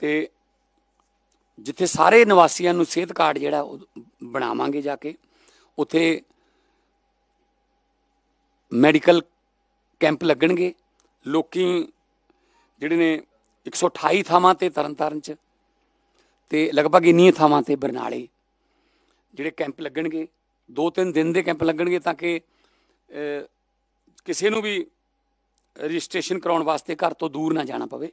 ਤੇ ਜਿੱਥੇ ਸਾਰੇ ਨਿਵਾਸੀਆਂ ਨੂੰ ਸਿਹਤ ਕਾਰਡ ਜਿਹੜਾ ਉਹ ਬਣਾਵਾਂਗੇ ਜਾ ਕੇ, ਉੱਥੇ ਮੈਡੀਕਲ ਕੈਂਪ ਲੱਗਣਗੇ। ਲੋਕੀ ਜਿਹੜੇ ਨੇ 128 ਥਾਵਾਂ ਤੇ ਤਰਨਤਾਰਨ ਚ ਤੇ ਲਗਭਗ ਇੰਨੀਆਂ ਥਾਵਾਂ ਤੇ ਬਰਨਾਲੇ ਜਿਹੜੇ ਕੈਂਪ ਲੱਗਣਗੇ। ਦੋ ਤਿੰਨ ਦਿਨ ਦੇ ਕੈਂਪ ਲੱਗਣਗੇ ਤਾਂ ਕਿ ਕਿਸੇ ਨੂੰ ਵੀ ਰਜਿਸਟ੍ਰੇਸ਼ਨ ਕਰਾਉਣ ਵਾਸਤੇ ਘਰ ਤੋਂ ਦੂਰ ਨਾ ਜਾਣਾ ਪਵੇ।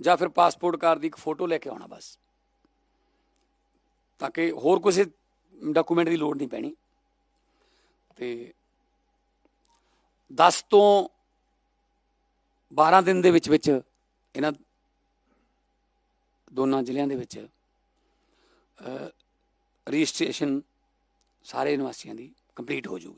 ਜਾਂ ਫਿਰ ਪਾਸਪੋਰਟ ਕਾਰਡ ਦੀ ਇੱਕ ਫੋਟੋ ਲੈ ਕੇ ਆਉਣਾ ਬਸ। ਤਾਂ ਕਿ ਹੋਰ ਕਿਸੇ ਡਾਕੂਮੈਂਟ ਦੀ ਲੋੜ ਨਹੀਂ ਪੈਣੀ। ਤੇ 10 ਤੋਂ 12 ਦਿਨ ਦੇ ਵਿੱਚ ਵਿੱਚ ਇਹਨਾਂ ਦੋਨਾਂ ਜ਼ਿਲ੍ਹਿਆਂ ਦੇ ਵਿੱਚ ਰਜਿਸਟ੍ਰੇਸ਼ਨ ਸਾਰੇ ਨਿਵਾਸੀਆਂ ਦੀ ਕੰਪਲੀਟ ਹੋ ਜੂਗੀ।